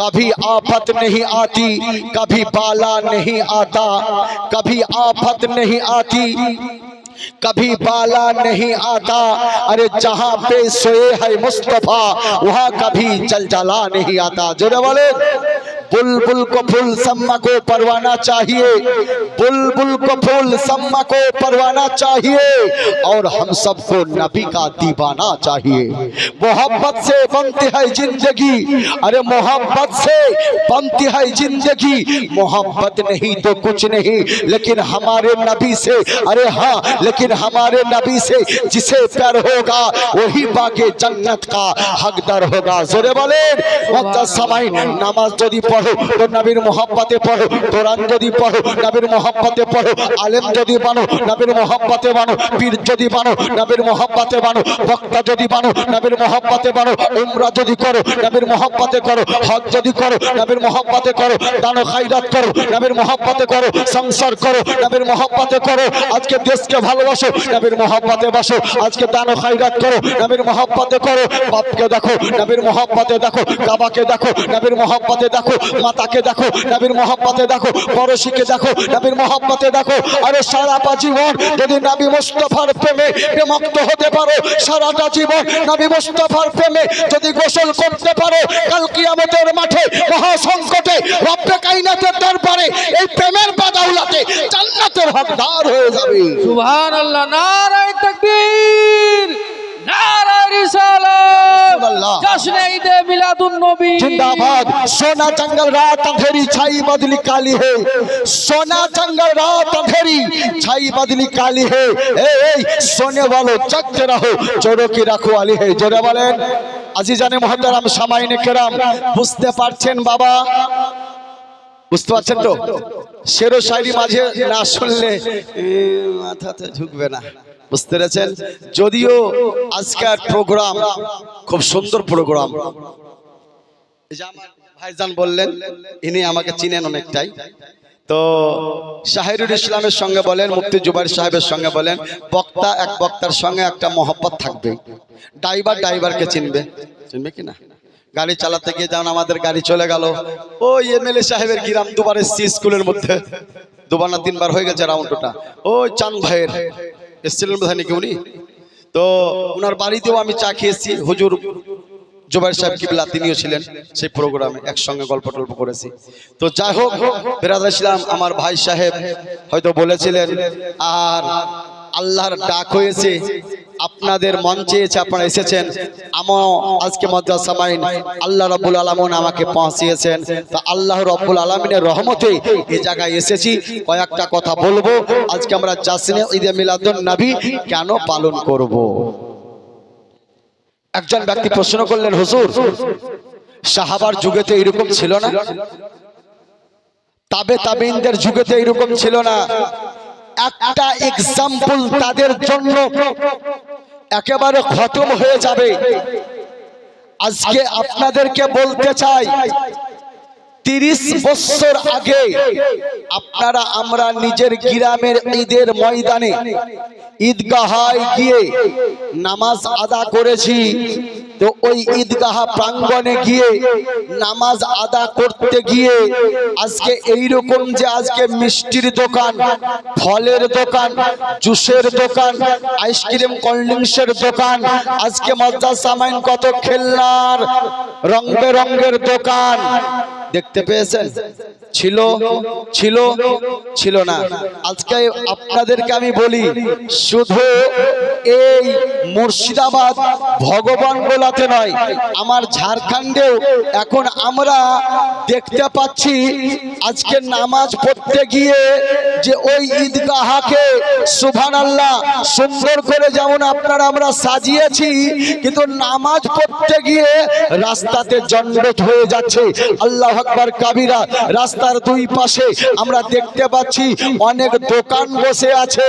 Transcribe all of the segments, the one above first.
कभी आफत नहीं आती, कभी बाला नहीं आता, कभी आफत नहीं आती, कभी बाला नहीं आता। अरे जहाँ पे सोए है मुस्तफ़ा, वहाँ कभी चल चला नहीं आता। जोरे बोले बुलबुल को फूल सम्मा को परवाना चाहिए। बुलबुल को फूल सम्मा को परवाना चाहिए। और हम सबको नबी का दीवाना चाहिए। मोहब्बत से बनती है ज़िंदगी। अरे मोहब्बत से बनती है ज़िंदगी। मोहब्बत नहीं तो कुछ नहीं। लेकिन हमारे नबी से, अरे हाँ लेकिन हमारे नबी से जिसे प्यार होगा, वही बागे जन्नत का हकदार होगा। जोरे बोले समय, नमाज़ जो পড়ো তো নবীর মোহাব্বতে পড়ো কোরআন যদি পড়ো নবীর মোহাব্বতে পড়ো আলেম যদি বানো নবীর মোহাব্বতে বানো পীর যদি বানো নবীর মোহাব্বতে বানো বক্তা যদি বানো নবীর মোহাব্বতে বানো উমরা যদি করো নবীর মোহাব্বতে করো হজ যদি করো নবীর মোহাব্বতে করো দানো খাইরাত করো নবীর মোহাব্বতে করো সংসার করো নবীর মোহাব্বতে করো আজকে দেশকে ভালোবাসো নবীর মোহাব্বতে বাসো আজকে দানো খাইরাত করো নবীর মোহাব্বতে করো বাপকে দেখো নবীর মোহাব্বতে দেখো কাবাকে দেখো নবীর মোহাব্বতে দেখো মাতাকে দেখো, নবীর মোহাব্বতে দেখো, পড়শিকে দেখো, নবীর মোহাব্বতে দেখো। আরে সারাটা জীবন যদি নবী মুস্তফার প্রেমে প্রেমক্ত হতে পারো, সারাটা জীবন নবী মুস্তফার প্রেমে যদি গোসল করতে পারো, কাল কিয়ামতের মাঠে মহা সংকটে রব্বে কাইনাতের দরবারে, এই প্রেমের বাদাউলাতে জান্নাতের হকদার হয়ে যাবে। সুবহান আল্লাহ নারায় তাকবীর, নারায় রিসালাত আল্লাহ। জশ্নে ঈদে মিলাদুন নবী जिंदाबाद सोना जंगल रात अंधेरी छाई बदली काली है सोना जंगल रात अंधेरी छाई बदली काली है ए, ए सोने वालों जगते रहो चोरों की रखवाली है जोरे বলেন আজিজানে মহতারাম সামাইনে কেরাম বুঝতে পারছেন বাবা বুঝতে পারছেন তো শেরো শায়রি মাঝে না শুনলে এ, মাথাতে ঢুকবে না বুঝতে পেরেছেন? যদিও আজকের প্রোগ্রাম খুব সুন্দর প্রোগ্রাম ভাইজান বললেন, ইনি আমাকে চিনেন অনেকটাই। তো শাহিরুল ইসলামের সঙ্গে বলেন, মুফতি জুবাইর সাহেবের সঙ্গে বলেন, বক্তা এক বক্তার সঙ্গে একটা মহব্বত থাকবে। ড্রাইভার ড্রাইভারকে চিনবে। চিনবে কি না? গাড়ি চালাতে গিয়ে যেমন আমাদের গাড়ি চলে গেল। ওই এমএলএ সাহেবের গ্রাম দুবার এসছি স্কুলের মধ্যে। দুবার না তিনবার হয়ে গেছে রাউন্ডটা ও চাঁদ ভাইয়ের। এসছিলেন বোধ নাকি উনি? তো ওনার বাড়িতেও আমি চা খেয়েছি। হুজুর জুবাই সাহেব কিবলা, তিনিও ছিলেন সেই প্রোগ্রামে একসঙ্গে গল্প টল্প করেছি। তো যাই হোক, বেরাদার ছিলাম আমার ভাই সাহেব হয়তো বলেছিলেন, আর আল্লাহর ডাক হয়েছে আপনাদের মন চেয়েছে আপনারা এসেছেন। আমার আজকে মাদ্রাসা মাইন। আল্লাহ রব্বুল আলমন আমাকে পৌঁছিয়েছেন। তা আল্লাহ রব্বুল আলমিনের রহমতে এই জায়গায় এসেছি। কয়েকটা কথা বলব। আজকে আমরা জাসনে ঈদে মিলাদুন নবী কেন পালন করব। একজন ব্যক্তি প্রশ্ন করলেন, হুজুর, সাহাবার যুগে তো এরকম ছিল না? তাবে তাবিনদের যুগেতে এরকম ছিল না? একটা এক্সাম্পল তাদের জন্য একেবারে খতম হয়ে যাবে। আজকে আপনাদেরকে বলতে চাই তিরিশ বছর আগে আপনারা আমরা নিজের গ্রামের ঈদের ময়দানে ঈদগাহায় গিয়ে নামাজ আদা করেছি। তো ওই ঈদগাহ প্রাঙ্গণে গিয়ে নামাজ আদা করতে গিয়ে আজকে এই রকম যে আজকে মিষ্টির দোকান ফলের দোকান জুসের দোকান আইসক্রিম কোল্ড ড্রিঙ্কসের দোকান আজকে মজা সামাইন কত খেলনার রং বেরঙ্গের দোকান দেখতে পেয়েছেন? ছিল ছিল ছিল না। আজকে আপনাদেরকে আমি বলি, শুধু এই মুর্শিদাবাদ ভগবান গোলাতে নয়, আমার ঝাড়খণ্ডেও এখন আমরা দেখতে পাচ্ছি, আজকে নামাজ পড়তে গিয়ে যে ওই ঈদগাহাকে সুভান আল্লাহ সুন্দর করে যেমন আপনারা আমরা সাজিয়েছি, কিন্তু নামাজ পড়তে গিয়ে রাস্তাতে জন্ডট হয়ে যাচ্ছে। আল্লাহ আকবার কাবিরা রাস্তার দুই পাশে আমরা দেখতে পাচ্ছি অনেক দোকান বসে আছে।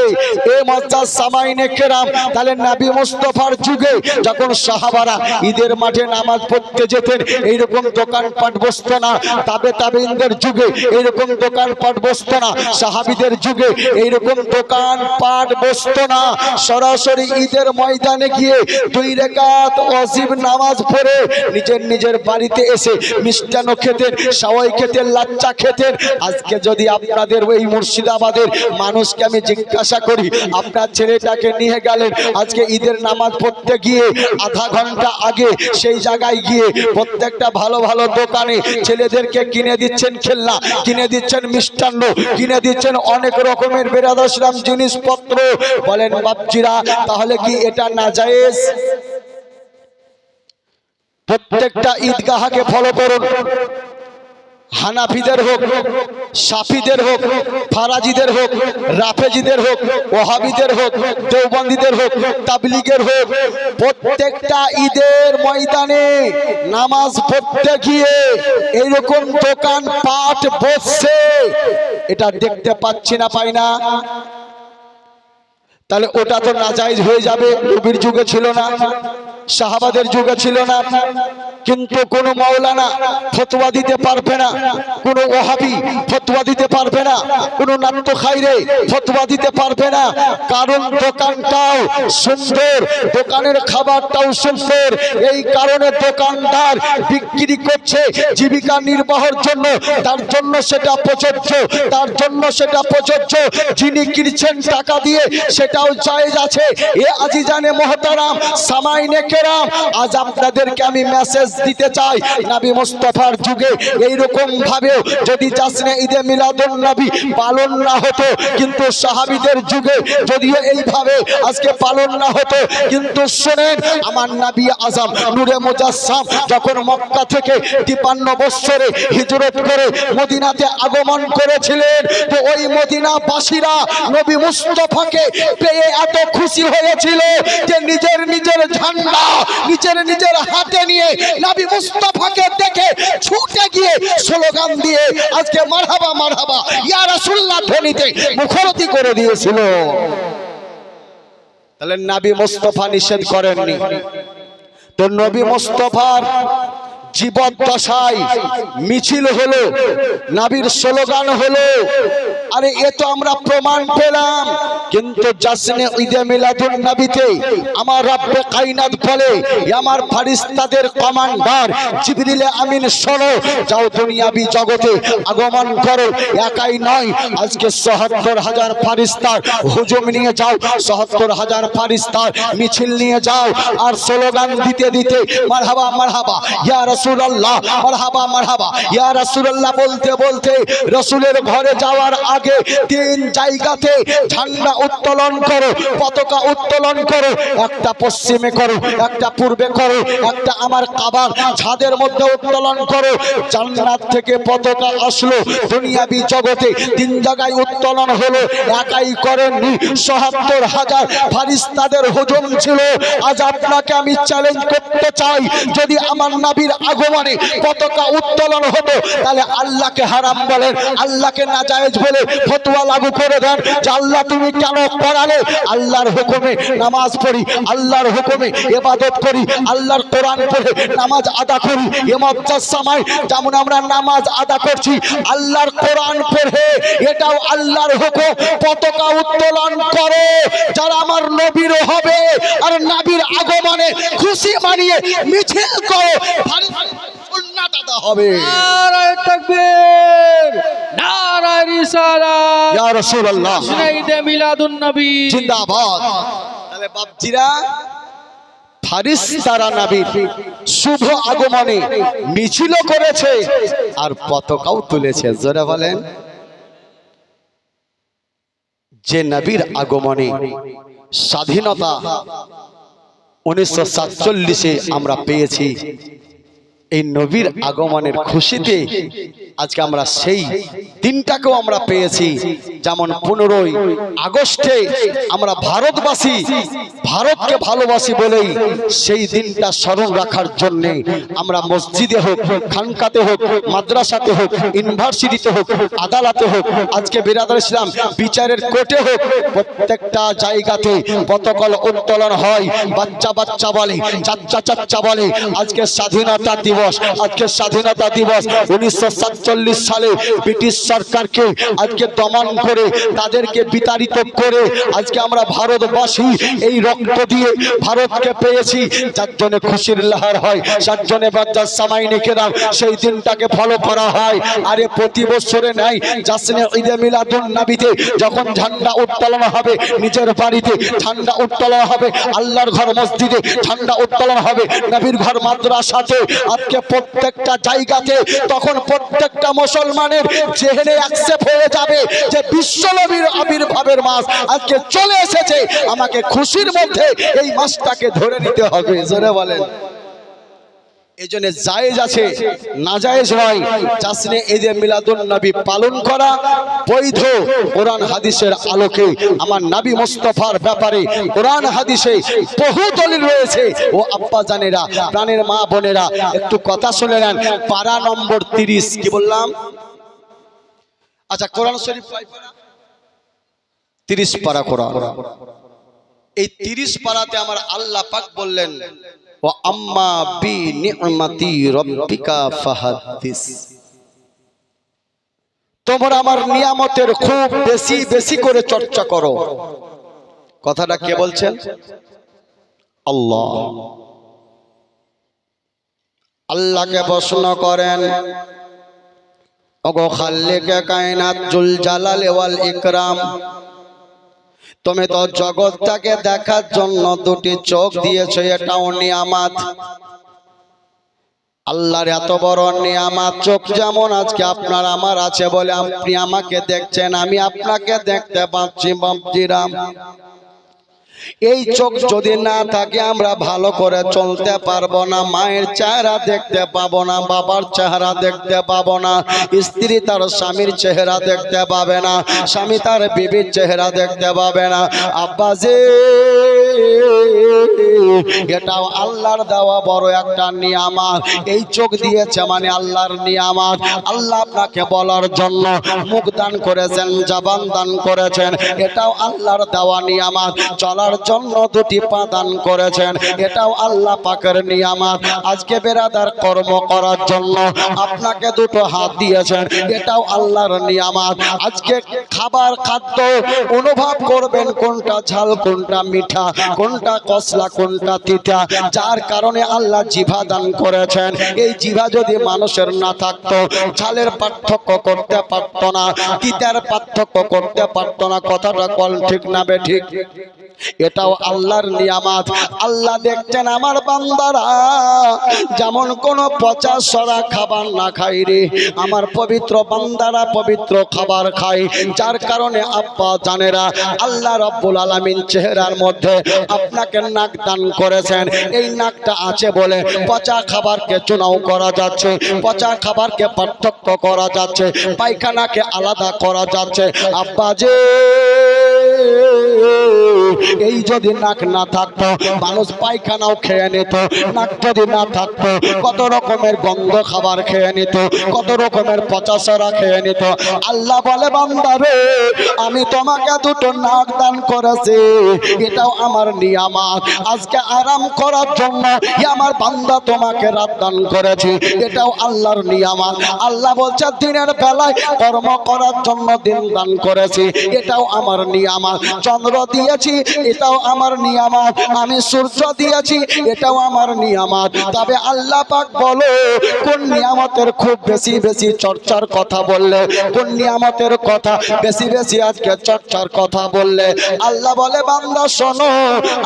এ মজ্জা সামাইনে কেরাম। তাহলে নাবি মোস্তফার যুগে যখন সাহাবারা ঈদের মাঠে নামাজ পড়তে যেতেন, এইরকম দোকানপাট বসতো না। তাবে তাবেইনদের যুগে এইরকম দোকানপাট বসতো না। সাহাবিদের যুগে এইরকম দোকানপাট বসতো না। সরাসরি ঈদের ময়দানে গিয়ে দুই রেখাত অজিব নামাজ পড়ে নিজের নিজের বাড়িতে এসে মিষ্টান্ন খেতেন সাওয়াই খেতেন, লাচ্চা খেতেন আজকে যদি আপনাদের ওই মুর্শিদাবাদের মানুষকে আমি জিজ্ঞাসা করি, আপনার ছেলেটাকে নিয়ে গেলেন, আজকে ঈদের নামাজ পড়তে গিয়ে আধা ঘণ্টা আগে সেই জায়গায় গিয়ে প্রত্যেকটা ভালো ভালো দোকানে ছেলেদেরকে কিনে দিচ্ছেন খেলনা, কিনে দিচ্ছেন মিষ্টান্ন, কিনে দিচ্ছেন অনেক রকমের বেরাদশরাম জিনিসপত্র। বলেন, বাপজিরা, তাহলে কি এটা না জায়েজ? প্রত্যেকটা ঈদগাহাকে ফলো করুন। হানাফিদের হোক, সাফিদের হোক, ফারাজিদের হোক, রাফেজিদের হোক ওহাবিদের হোক, দেওবন্দীদের হোক, তাবলিগের হোক, প্রত্যেকটা ঈদের ময়দানে নামাজ পড়তে গিয়ে এইরকম দোকান পাট বসছে, এটা দেখতে পাচ্ছি না, পাই না। তাহলে ওটা তো নাজাইজ হয়ে যাবে, নবীর যুগে ছিল না। সাহাবাদের যুগে ছিল না। কিন্তু কোন মাওলানা ফতোয়া দিতে পারবে না। কোন ওহাবি ফতোয়া দিতে পারবে না। কোন নাট্য খাইরে ফতোয়া দিতে পারবে না। কারণ দোকানটাও সুন্দর, দোকানের খাবারটাও সুন্দর। এই কারণে দোকানদার বিক্রি করছে জীবিকা নির্বাহের জন্য। তার জন্য সেটা প্রযোজ্য, তার জন্য সেটা প্রযোজ্য। যিনি কিনছেন টাকা দিয়ে, সেটাও জায়েজ আছে। এ আজি জানে মহতারাম, সামাইনে আজ আপনাদেরকে আমি মেসেজ দিতে চাই। নবী মুস্তফার যুগে এইরকম ভাবেও যদি জাসনে ঈদে পালন না হতো, কিন্তু সাহাবীদের যুগে যদিও এইভাবে আজকে পালন না হতো, কিন্তু শোনেন, আমার নবী আজম যখন মক্কা থেকে তিপান্ন বৎসরে হিজরত করে মদিনাতে আগমন করেছিলেন, তো ওই মদিনা মদিনাবাসীরা নবী মুস্তফাকে পেয়ে এত খুশি হয়েছিল যে নিজের নিজের ঝান্ডা নিজের নিজের হাতে নিয়ে নাবি মুস্তফাকে দেখে ছুটে গিয়ে স্লোগান দিয়ে আজকে মারহাবা মারহাবা। ইয়া রাসূলুল্লাহ, ধ্বনিতে মুখরতি করে দিয়েছিল। তাহলে নাবি মুস্তফা নিষেধ করেননি। তো নবী মুস্তফার জীবদ্দশায় মিছিল হলো, নাবির স্লোগান হলো, আরে এ তো আমরা প্রমাণ পেলাম। কিন্তু জাসনে ঈদে মিলাদুন নবীতে আমার রব্বে কাইনাত বলে আমার ফারিস্তাদের কমান্ডার জিবরিলে আমিন শোনো, যাও দুনিয়াবি জগতে আগমন করো। একাই নয়, আজকে সহাত্তর হাজার ফারিস্তার হুজুম নিয়ে যাও সহাত্তর হাজার ফারিস্তার মিছিল নিয়ে যাও, আর স্লোগান দিতে দিতে, মারহাবা মারহাবা, ইয়া রাসূলুল্লাহ, মারহাবা মারহাবা। ইয়া রাসূলুল্লাহ, বলতে বলতে, রাসূলের ঘরে যাওয়ার আগে তিন জায়গাতে ঝান্ডা উত্তোলন করো, পতাকা উত্তোলন করো, একটা পশ্চিমে করো, একটা পূর্বে করো, একটা আমার কাবার ছাদের মধ্যে উত্তোলন করো। জান্নাত থেকে পতাকা আসলো, দুনিয়াবি জগতে তিন জায়গায় উত্তোলন হলো, একাই করেননি সহাত্তর হাজার ফারিস্তাদের হুজুম ছিল। আজ আপনাকে আমি চ্যালেঞ্জ করতে চাই, যদি আমার নাবির আগমনে পতাকা উত্তোলন হতো, তাহলে আল্লাহকে হারাম বলেন, আল্লাহকে নাজায়েজ বলে ফতোয়া লাগু করে দেন যে আল্লাহ তুমি কেন করালে আল্লাহর হুকুমে নামাজ পড়ি, আল্লাহর হুকুমে ইবাদত করি, আল্লাহর কোরআন পড়ে, নামাজ আদা করি এমজ্জার সময় যেমন আমরা নামাজ আদা করছি, আল্লাহর কোরআন পড়ে, এটাও আল্লাহর হুকুম পতাকা উত্তোলন করো, যারা আমার নবীর হবে, আর নবীর আগমনে খুশি মানিয়ে মিছিল করো আদা হবে। নারায় তাকবীর নারায় রিসালাত। ইয়া রাসূলুল্লাহ। জাসনে মিলাদুন নবী। জিন্দাবাদ। তাহলে বাপজিরা ফারিস নাবির শুভ আগমনে মিছিল করেছে আর পতাকাও তুলেছে। জোরে বলেন। যে নবীর আগমনে স্বাধীনতা উনিশশো সাতচল্লিশে আমরা পেয়েছি এই নবীর আগমনের খুশিতে আজকে আমরা সেই দিনটাকেও আমরা পেয়েছি। যেমন পনেরোই আগস্টে আমরা ভারতবাসী ভারতকে ভালোবাসি বলেই সেই দিনটা স্মরণ রাখার জন্যে আমরা মসজিদে হোক, খানকাতে হোক, মাদ্রাসাতে হোক, ইউনিভার্সিটিতে হোক, আদালতে হোক, আজকে বিরাদার ইসলাম বিচারের কোর্টে হোক, প্রত্যেকটা জায়গাতে পতাকা উত্তোলন হয়, বাচ্চা বাচ্চা বলে চাচ্চা চাচ্চা বলে, আজকে স্বাধীনতা দিবস আজকে স্বাধীনতা দিবস। উনিশশো সাতচল্লিশ সালে ব্রিটিশ সরকারকে আজকে দমন করে, তাদেরকে বিতাড়িত করে আজকে আমরা ভারতবাসী এই রক্ত দিয়ে ভারতকে পেয়েছি। যার জন্য খুশির লাহার হয়, যার জন্য বাচ্চার সামাই নিকেরাম সেই দিনটাকে ফলো করা হয়। আরে প্রতি বছরে নাই, জাসনে ঈদে মিলাদুন নবীতে যখন ঝান্ডা উত্তোলন হবে, নিজের বাড়িতে ঝান্ডা উত্তোলন হবে, আল্লাহর ঘর মসজিদে ঝান্ডা উত্তোলন হবে, নবীর ঘর মাদ্রাসাতে আজকে প্রত্যেকটা জায়গাতে তখন প্রত্যেকটা মুসলমানের জেহেনে অ্যাকসেপ্ট হয়ে যাবে যে বিশ্বলবীর আবির্ভাবের মাস আজকে চলে এসেছে। আমাকে খুশির মধ্যে এই মাসটাকে ধরে নিতে হবে। জোরে বলেন। এই জন্য জায়েজ আছে না জায়েজ নয় জাসনে ঈদে মিলাদুন নবী পালন করা বৈধ। কোরআন হাদিসের আলোকে আমার নবী মুস্তফার ব্যাপারে কোরআন হাদিসে বহু দলিল রয়েছে। ও আব্বা জানেরা প্রাণের মা বোনেরা একটু কথা শুনে নেন। পারা নম্বর তিরিশ কি বললাম? আচ্ছা কোরআন শরীফ তিরিশ পারা কোরআন। এই তিরিশ পারাতে আমার আল্লাহ পাক বললেন ও ফাহাদ্দিস তোমরা আমার নিয়ামতের খুব বেশি বেশি করে চর্চা করো। কথাটা কে বলছেন? আল্লাহ। আল্লাহকে প্রশ্ন করেন, ওগো খাল্লিকে কায়নাত জুল জালাল ওয়াল ইকরাম। তুমি তো জগৎটাকে দেখার জন্য দুটি চোখ দিয়েছ, এটাও নিয়ামাত। আল্লাহর এত বড় নিয়ামাত, চোখ যেমন আজকে আপনার আমার আছে বলে আপনি আমাকে দেখছেন, আমি আপনাকে দেখতে পাচ্ছি, বাপজিরাম। এই চোখ যদি না থাকে, আমরা ভালো করে চলতে পারব না। মায়ের চেহারা দেখতে পাবো না, বাবার চেহারা দেখতে পাবো না, স্ত্রী তার স্বামীর চেহারা দেখতে পাবে না, স্বামী তার বিবির চেহারা দেখতে পাবে না। আব্বা যে এটাও আল্লাহর দেওয়া বড় একটা নিয়ামত। এই চোখ দিয়েছে মানে আল্লাহর নিয়ামত। আল্লাহ আপনাকে বলার জন্য মুখ দান করেছেন, জবান দান করেছেন। এটাও আল্লাহর দেওয়া নিয়ামত। চলার জন্য দুটি পা দান করেছেন। এটাও আল্লাহ পাকের নিয়ামত। আজকে বেরাদার কর্ম করার জন্য আপনাকে দুটো হাত দিয়েছেন। এটাও আল্লাহর নিয়ামত। আজকে খাবার খাদ্য অনুভব করবেন কোনটা ঝাল, কোনটা মিঠা, কোনটা কসলা, কোনটা তিতা। যার কারণে আল্লাহ জিভা দান করেছেন। এই জিভা যদি মানুষের না থাকতো, ঝালের পার্থক্য করতে পারতো না, তিতার পার্থক্য করতে পারত না। কথাটা কল ঠিক না বে ঠিক? এটাও আল্লাহর নিয়ামাত। আল্লাহ দেখছেন আমার বান্দারা, যেমন কোন পচা সরা খাবার না খাই রে। আমার পবিত্র বান্দারা পবিত্র খাবার খায়। যার কারণে আব্বা জানেরা, আল্লাহ রব্বুল আলামিন চেহারার মধ্যে আপনাকে নাক দান করেছেন। এই নাকটা আছে বলে পচা খাবারকে চুনাও করা যাচ্ছে, পচা খাবারকে পার্থক্য করা যাচ্ছে, পায়খানাকে আলাদা করা যাচ্ছে। আব্বা যে এই যদি নাক না থাকতো, মানুষ পায়খানাও খেয়ে নিত। নাক যদি না থাকতো, কত রকমের গন্ধ খাবার খেয়ে নিত, কত রকমের পচাসরা খেয়ে নিত। আল্লাহ বলে বান্দারে আমি তোমাকে দুটো নাক দান করেছি। এটাও আমার নিয়ামত। আজকে আরাম করার জন্য আমার বান্দা তোমাকে রাত দান করেছি। এটাও আল্লাহর নিয়ামত। আল্লাহ বলছে, দিনের বেলায় কর্ম করার জন্য দিন দান করেছি। এটাও আমার নিয়ামত। চন্দ্র দিয়েছি, এটাও আমার নিয়ামত। আমি সূর্য দিয়েছি, এটাও আমার নিয়ামত। তবে আল্লাহ পাক বলো, কোন নিয়ামতের খুব বেশি বেশি চর্চার কথা বললে? কোন নিয়ামতের কথা বেশি বেশি আজকে চর্চার কথা বললে? আল্লাহ বলে, বান্দা, শোনো,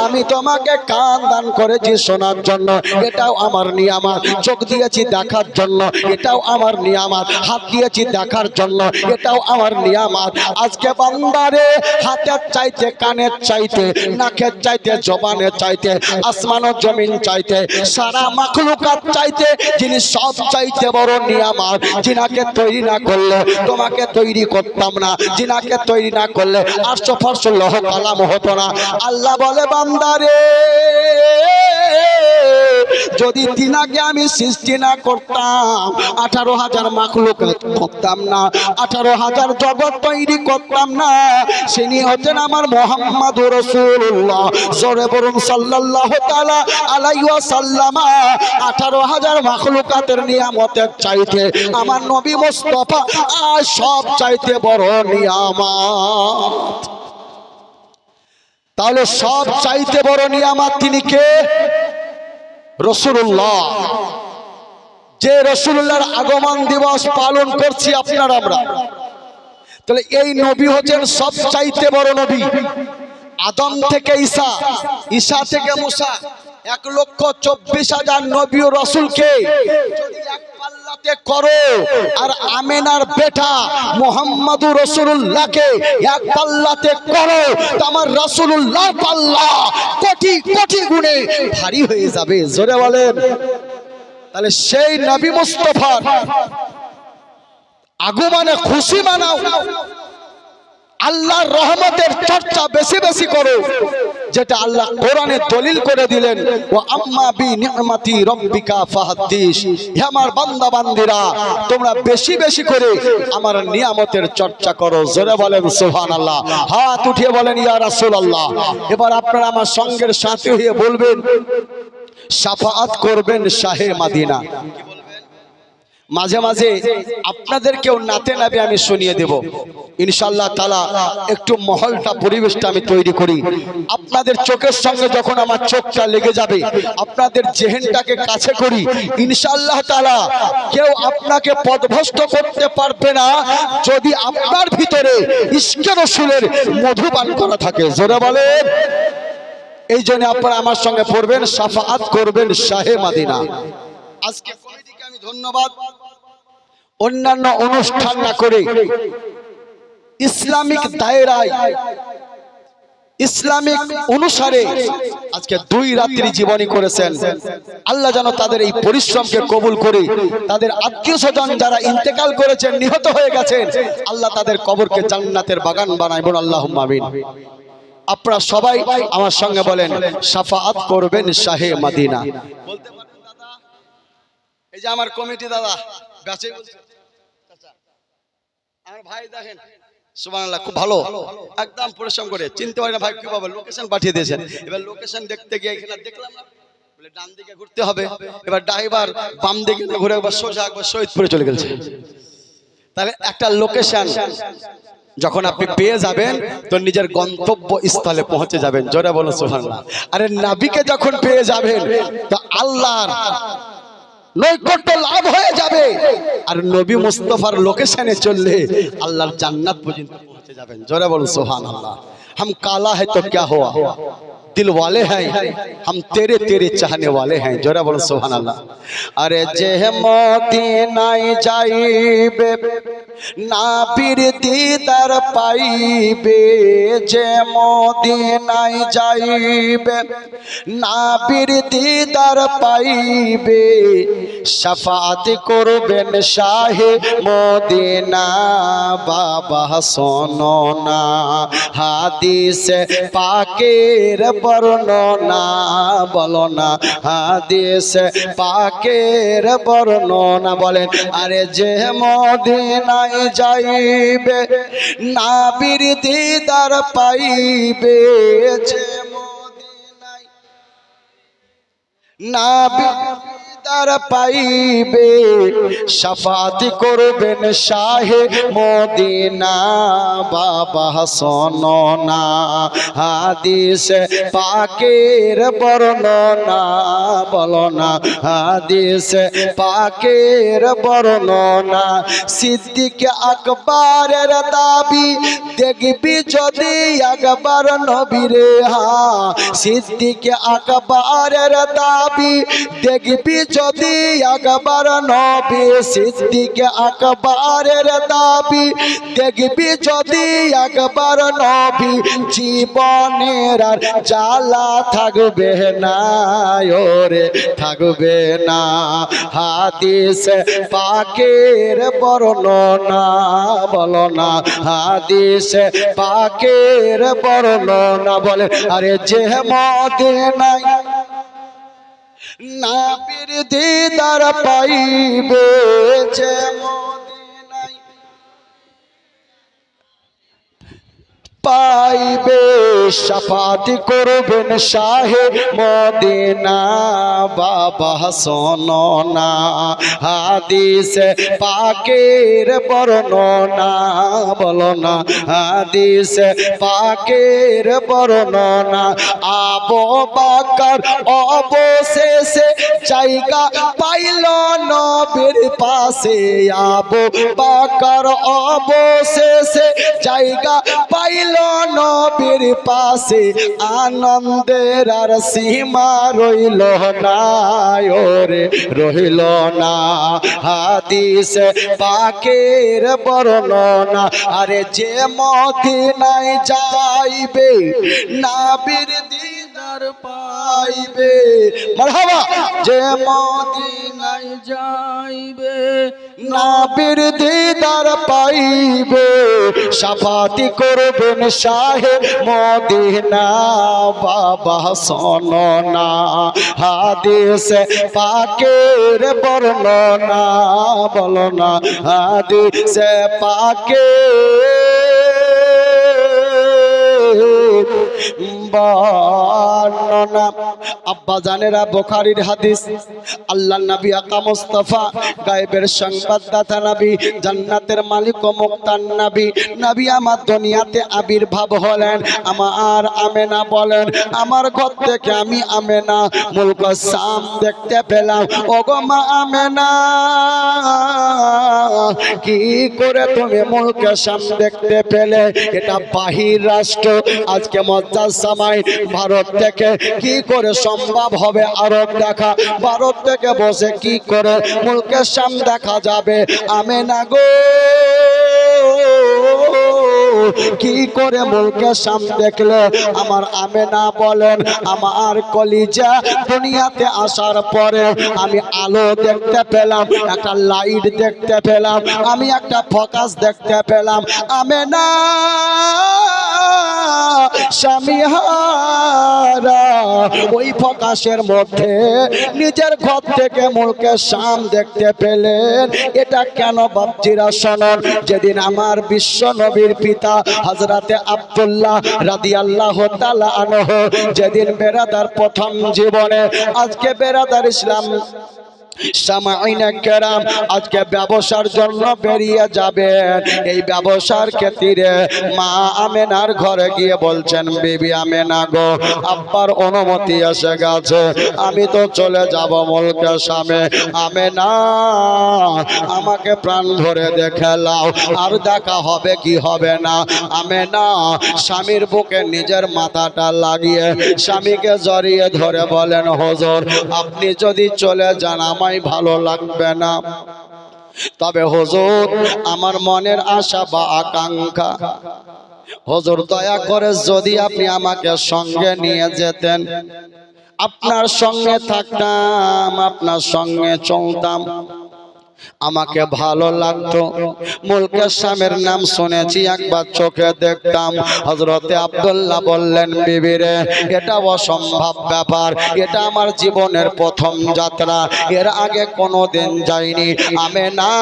আমি তোমাকে কান দান করেছি শোনার জন্য। এটাও আমার নিয়ামত। চোখ দিয়েছি দেখার জন্য। এটাও আমার নিয়ামত। হাত দিয়েছি দেখার জন্য। এটাও আমার নিয়ামত। আজকে বান্দারে হাতে চোখের চাইতে, কানের চাইতে, নাকের চাইতে, জবানের চাইতে আসমান জমিন চাইতে, সারা মাখলুকাত চাইতে, যিনি সব চাইতে বড় নিয়ামাত যিনাকে তৈরি না করলে তোমাকে তৈরি করতাম না, যিনাকে তৈরি না করলে আটশো ফাটশো লহ কালাম হতো না। আল্লাহ বলে বান্দারে যদি তিনাকে আমি সৃষ্টি না করতাম, আঠারো হাজার মাখলুক করতাম না, আঠারো হাজার জগৎ তৈরি করতাম না তিনি হচ্ছেন আমার মোহাম্মদ রসুল্লাহ জোরে বরুন সাল্লাল্লাহ তাআলা আলাইহি সাল্লামা আঠারো হাজার মাখলুকাতের নিয়ামতের চাইতে আমার নবী মোস্তফা, আর সব চাইতে বড় নিয়ামত। তাহলে সব চাইতে বড় নিয়ামত তিনি কে? রসুল্লাহ যে রসুল্লাহর আগমন দিবস পালন করছি আপনার আমরা। তাহলে এই নবী হচ্ছেন সব চাইতে বড় নবী। আদম থেকে ঈশা ঈসা থেকে মুসা। এক লক্ষ চব্বিশ হাজার নবী ও রসুলকে পাল্লাতে করো, আর আমেনার বেটা মোহাম্মদুর রসুল্লাহকে এক পাল্লাতে করো, তো আমার রসুল্লাহ পাল্লা কোটি কোটি গুণে ভারী হয়ে যাবে। জোরে বলেন। তাহলে সেই নবী মুস্তফার আগমনে খুশি মানাও। আল্লাহর রহমতের চর্চা বেশি বেশি করো, যেটা আল্লাহ কোরআনে দলিল করে দিলেন ও আম্মা বি নি'মাতি রব্বিকা ফাহাদ্দিস হে আমার বান্দা বান্দিরা তোমরা বেশি বেশি করে আমার নিয়ামতের চর্চা করো, জোরে বলেন সুবহানাল্লাহ। হাত উঠিয়ে বলেন, ইয়া রাসূলুল্লাহ। এবার আপনারা আমার সঙ্গের সাথী হয়ে বলবেন, সাফাত করবেন শাহে মাদিনা। মাঝে মাঝে আপনাদেরকেও নাতে নাবে আমি শুনিয়ে দেব। ইনশাল্লাহ তালা একটু মহলটা, পরিবেশটা আমি তৈরি করি। আপনাদের চোখের সঙ্গে যখন আমার চোখটা লেগে যাবে, আপনাদের জেহেনটাকে কাছে করি। ইনশাল্লাহ তালা কেউ আপনাকে পদভস্ত করতে পারবে না যদি আপনার ভিতরে ইস্কে রসুলের মধুপান করা থাকে। জোরে বলেন। এই জন্য আপনারা আমার সঙ্গে পড়বেন সাফাত করবেন শাহে মাদিনা। আজকে আমি ধন্যবাদ। অন্যান্য অনুষ্ঠান না করে ইসলামিক দায়রায়, ইসলামিক অনুসারে আজকে দুই রাত্রি জীবনী করেছেন। আল্লাহ যেন তাদের এই পরিশ্রমকে কবুল করে, তাদের আত্মীয় স্বজন যারা ইন্তেকাল করেছেন, নিহত হয়ে গেছেন, আল্লাহ তাদের কবরকে জান্নাতের বাগান বানায় বল আল্লাহ মামিন আপনারা সবাই আমার সঙ্গে বলেন সাফাত করবেন শাহে মাদিনা। বলতে পারবেন দাদা, এই যে আমার কমিটি, দাদা গাছে আমার ভাই দেখেন, সুবহানাল্লাহ, খুব ভালো। একদম পরিশ্রম করে। চিনতে পারি না ভাই কি বাবা লোকেশন পাঠিয়ে দিয়েছেন। এবার লোকেশন দেখতে গিয়ে এখানে দেখলাম না। ডান দিকে ঘুরতে হবে। এবার ড্রাইভার বাম দিকে ঘুরে একবার সোজা একবার শহীদপুরে চলে গেছে। তাহলে একটা লোকেশন যখন আপনি পেয়ে যাবেন, তো নিজের গন্তব্য স্থলে পৌঁছে যাবেন। জোরে বলো সুবহানাল্লাহ। আরে নাবিকে যখন পেয়ে যাবেন, তো আল্লাহর নৈকট্য লাভ হয়ে যাবে আর নবী মুস্তফার লোকেশনে চললে আল্লাহর জান্নাত পর্যন্ত পৌঁছে যাবেন জোরে বলুন সুহান আল্লাহ हम काला है तो क्या हुआ दिल वाले हैं हम तेरे तेरे चाहने वाले हैं जोरा बोलो सुभान अल्लाह अरे जे মদিনায় যাইবে নাবির দিদার পাইবে যে মদিনায় যাইবে। নাবির দিদার পাইবে, সাফাত করবেন শাহে মদিনা। বাবা শোনো না, হাদিস পাকের বর্ণনা। বলো না, হাদিস পাকের বর্ণনা। বলেন, আরে যে মদিনায় যাইবে? নাবির দিদার পাইবে নাবির দিদার পাইবে, সাফাত করবেন শাহে মদিনা। বাবা শোনো না, হাদিস পাকের বর্ণনা, বলো না। হাদিস পাকের বর্ণনা, সিদ্দিক আকবরের দাবি, দেখবি যদি একবার নবীরে হা। সিদ্দিক আকবরের দাবি, দেখবি যদি একবার নবী সিদ্দিক আকবরের দাবি দেখবি, যদি একবার নবী জীবনের আর জ্বালা থাকবে না, ওরে থাকবে না। হাদিস পাকের বর্ণনা, বলো না। হাদিস পাকের বর্ণনা বলে, আরে যে মদিনায় নাবির দিদার পাইবে যে পাইবে, সাফাতি করবেন শাহে মদিনা। বাবা শোনো না, হাদিস পাকের বর্ণনা, বলো না, হাদিস পাকের বর্ণনা। আবো বাকার অবশেষে জায়গা পাইল নবীর পাশে। আবো বাকার অবশেষে জায়গা পাইল নবীর পাশে, আনন্দের আর সীমা রইল না ওরে রইল না, হাদিস পাকের বর্ণনা। আরে যে মদিনায় যাইবে, নাবির দিদার পাইবে। মারহাবা, যে মদিনায় যাইবে, নাবির দিদার পাইবে। সাফাতি করবেন শাহে মদিনা বাবা সননা। হাদিস পাকের বর্ণনা বলো না হাদিস পাকে বর্ণনা। আব্বা জানেরা বোখারির হাদিস, আল্লাহ নবী আকা গায়েবের সংবাদদাতা নবী, জান্নাতের মালিক ও নবী। নবী আমার দুনিয়াতে আবির্ভাব হলেন, আমার আমেনা বলেন, আমার ঘর থেকে আমি আমেনা, মুলক সাম দেখতে পেলাম। ওগো মা আমেনা, কি করে তুমি মুলকে সাম দেখতে পেলে? এটা বাহির রাষ্ট্র, আজকে মজ্জার সময় ভারত থেকে কি করে সম্ভব হবে আরব দেখা? ভারত থেকে বসে কি করে মুলকের সাম দেখা যাবে? আমি না গো। কি করে মুলকের সাম দেখলে? আমার আমেনা বলেন, আমার কলিজা দুনিয়াতে আসার পরে আমি আলো দেখতে পেলাম, একটা লাইট দেখতে পেলাম, আমি একটা ফোকাস দেখতে পেলাম আমেনা স্বামী ওই ফকাশের মধ্যে নিজের ঘর থেকে শাম দেখতে পেলেন। এটা কেন বাপজিরা শোনন? যেদিন আমার বিশ্ব নবীর পিতা হজরতে আব্দুল্লাহ রাদি আল্লাহ যেদিন বেরাদার প্রথম জীবনে, আজকে বেরাদার ইসলাম সামাইনা কেরাম আজকে ব্যবসার জন্য বেরিয়ে যাবেন এই ব্যবসার ক্ষেত্রে মা আমেনার ঘরে গিয়ে বলছেন, বিবি আমেনা গো, আব্বার অনুমতি এসে গেছে। আমি তো চলে যাব মুলকের সামনে। আমেনা, আমাকে প্রাণ ধরে দেখে লাও আর দেখা হবে কি হবে না। আমেনা স্বামীর বুকে নিজের মাথাটা লাগিয়ে স্বামীকে জড়িয়ে ধরে বলেন, হজর, আপনি যদি চলে যান আমায় ভালো লাগবে না। তবে হজুর, আমার মনের আশা বা আকাঙ্ক্ষা। হজুর, দয়া করে যদি আপনি আমাকে সঙ্গে নিয়ে যেতেন। আপনার সঙ্গে থাকতাম, আপনার সঙ্গে চলতাম। আমাকে ভালো লাগতো। মুলকের স্বামীর নাম শুনেছি একবার চোখে দেখতাম। হজরতে আব্দুল্লাহ বললেন বিবিরে এটা অসম্ভব ব্যাপার। এটা আমার জীবনের প্রথম যাত্রা। এর আগে কোনো দিন যাইনি। আমি না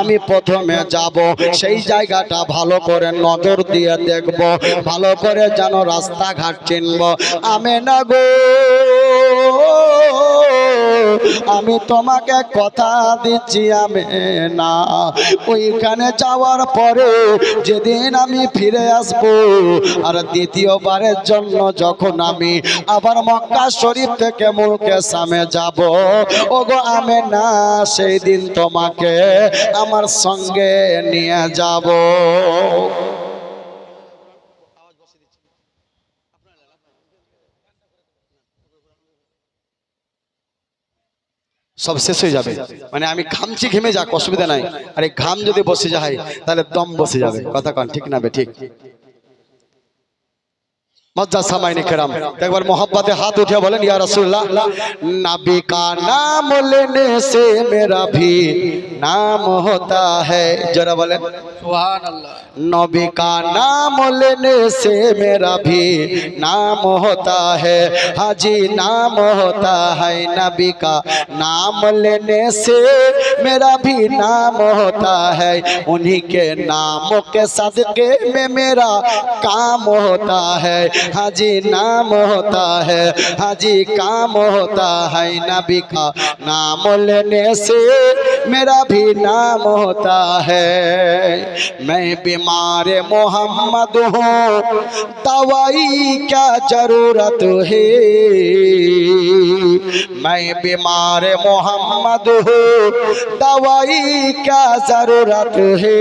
আমি প্রথমে যাব। সেই জায়গাটা ভালো করে নজর দিয়ে দেখব। ভালো করে যেন রাস্তাঘাট চিনব। আমি না গো আমি তোমাকে কথা দিচ্ছি, আমি না। ওইখানে যাওয়ার পরে যেদিন আমি ফিরে আসব, আর দ্বিতীয়বারের জন্য যখন আমি আবার মক্কা শরীফ থেকে মুলকে সামে যাব, ওগো, আমি না সেই দিন তোমাকে আমার সঙ্গে নিয়ে যাব। সব শেষ হয়ে যাবে। মানে আমি ঘামছি, ঘেমে যাক, অসুবিধা নাই। আর এই ঘাম যদি বসে যায়, তাহলে দম বসে যাবে। কথা কন, ঠিক না বে, ঠিক? मज्जा सामाइन कराम एक बार मोहब्बत हाथ उठिया बोले या रसूल्ला नबी का नाम लेने से मेरा भी नाम होता है। जरा बोले नबी का नाम लेने से मेरा भी नाम होता है। हाजी नाम होता है नबी का नाम लेने से मेरा भी नाम होता है। उन्हीं के नामों के सदके में मेरा काम होता है। हाजी नाम होता है, हाजी काम होता है नबी का नाम लेने से मेरा भी नाम होता है। मैं बीमार मोहम्मद हूँ, दवाई क्या ज़रूरत है? मैं बीमार मोहम्मद हूँ, दवाई क्या ज़रूरत है?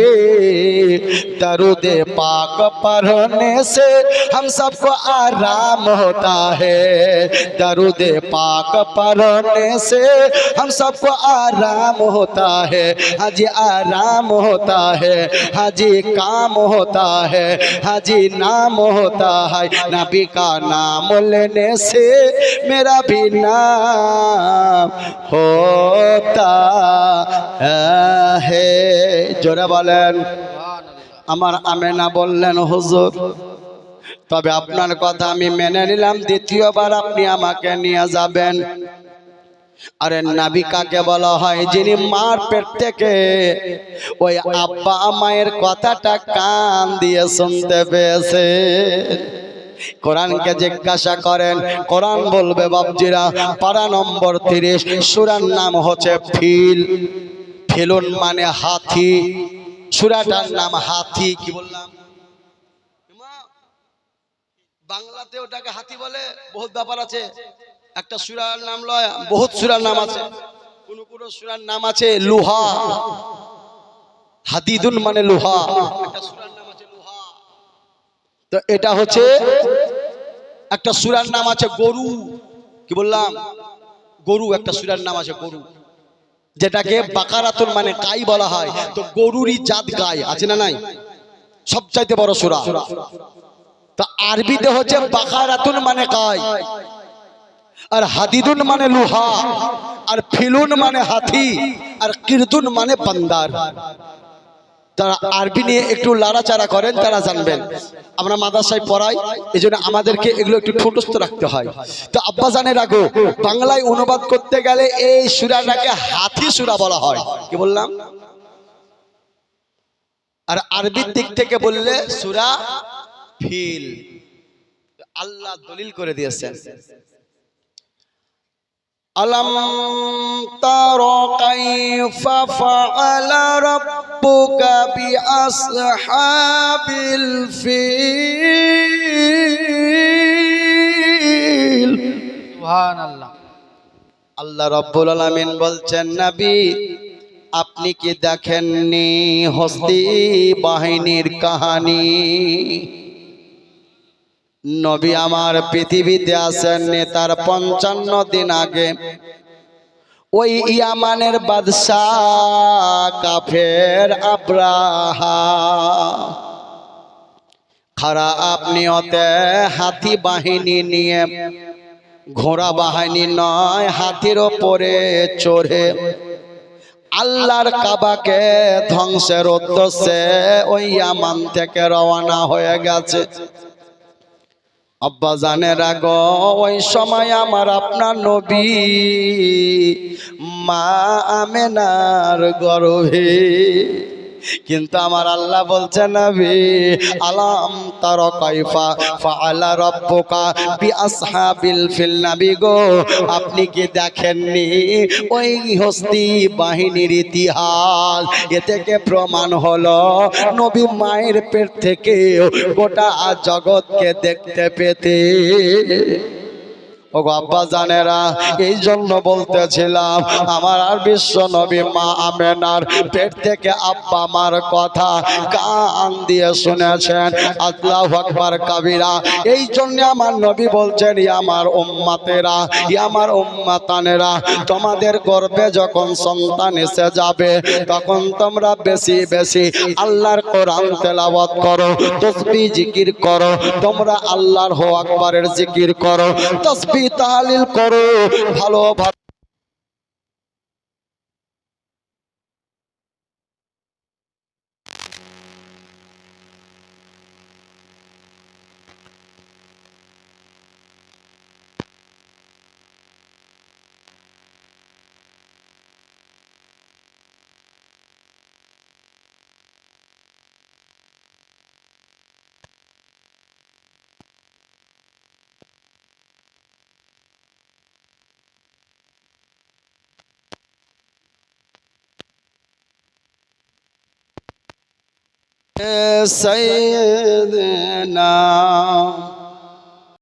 दरुद पाक पढ़ने से हम सबको आराम होता है दरुद पाक पढ़ने से हम सबको आराम होता है हाजी आराम होता है हाजी काम होता है हाजी नाम होता है नबी का नाम लेने से मेरा भी नाम होता है জোরে বলেন আমার আমেনা বললেন হুজুর তবে আপনার কথা আমি মেনে নিলাম, দ্বিতীয়বার আপনি আমাকে নিয়ে যাবেন। আরে নাবি কাকে বলা হয়? যিনি মার পেট থেকে ওই আব্বা মায়ের কথাটা কান দিয়ে শুনতে পেয়েছে। কোরআনকে জিজ্ঞাসা করেন, কোরআন বলবে বাবজিরা পারা নম্বর তিরিশ, সুরার নাম হচ্ছে ফিল। ফিলুন মানে হাতি। সুরাটার নাম হাতি, কি বললাম? বাংলাতে ওটাকে হাতি বলে বহুত ব্যাপার আছে। একটা সুরার নাম লয়, বহুত সুরার নাম আছে। কোন কোন সুরার নাম আছে লোহা। হাদিদুন মানে লোহা। একটা সুরার নাম আছে লোহা। তো এটা হচ্ছে একটা সুরার নাম আছে গরু। কি বললাম? গরু একটা সুরার নাম আছে গরু। যেটাকে বাকারাতুন মানে গাই বলা হয়। তো গরুরই জাত গাই, আছে না নাই? সবচাইতে বড় সুরা। তো আরবিতে হচ্ছে বাকারাতুন মানে গাই আর হাদিদুন মানে লোহা। আর ফিলুন মানে হাতি। আর কিরতুন মানে বান্দার। যারা আরবি নিয়ে একটু লাড়াচাড়া করেন তারা জানবেন। আমরা মাদ্রাসায় পড়াই এই জন্য আমাদেরকে এগুলো একটু ঠোঁটস্থ রাখতে হয়। তো আব্বা জানে রাখো বাংলায় অনুবাদ করতে গেলে এই সুরাটাকে হাতি সুরা বলা হয়। কি বললাম? আর আরবির দিক থেকে বললে সুরা ফিল আল্লাহ দলিল করে দিয়েছেন ألم تر كيف فعل ربك بأصحاب الفيل সুবহান আল্লাহ আল্লাহ রব্বুল আলামিন বলছেন নবী আপনি কি দেখেননি হস্তি বাহিনীর কাহানি নবী আমার পৃথিবীতে আসেননি, তার পঞ্চান্ন দিন আগে। ওই ইয়ামানের বাদশাহ কাফের আব্রাহা। খারা, আপনি নিয়তে হাতি বাহিনী নিয়ে, ঘোড়া বাহিনী নয়, হাতির ওপরে চড়ে। আল্লাহর কাবাকে ধ্বংসের উদ্দেশ্যে ওই ইয়ামান থেকে রওনা হয়ে গেছে। আব্বা জানের আগ ওই সময় আমার আপনার নবী মা আমেনার গর্ভে কিন্তু আমার আল্লাহ বলছে, নবী, আলাম তার কাইফা, ফাআলা রাব্বুকা বিআসহাবিল ফিল নবী গো, আপনি কি দেখেননি ওই হস্তি বাহিনীর ইতিহাস? এ থেকে প্রমাণ হলো, নবী মায়ের পেট থেকে গোটা জগৎকে দেখতে পেতে। ও আব্বা জানেরা এই জন্য বলতেছিলাম, আমার আর বিশ্ব নবী মা আমেনার পেট থেকে আব্বা মার কথা কান দিয়ে শুনেছেন। আল্লাহ আকবার কাবিরা এই জন্য আমার নবী বলছেন, "ই আমার উম্মাতেরা আমার উম্মাতানেরা, তোমাদের গর্বে যখন সন্তান এসে যাবে, তখন তোমরা বেশি বেশি আল্লাহর কোরআন তেলাওয়াত করো, তসবি জিকির করো, তোমরা আল্লাহর হো আকবারের জিকির করো, তসবি তাহলিল করো ভালো سيدنا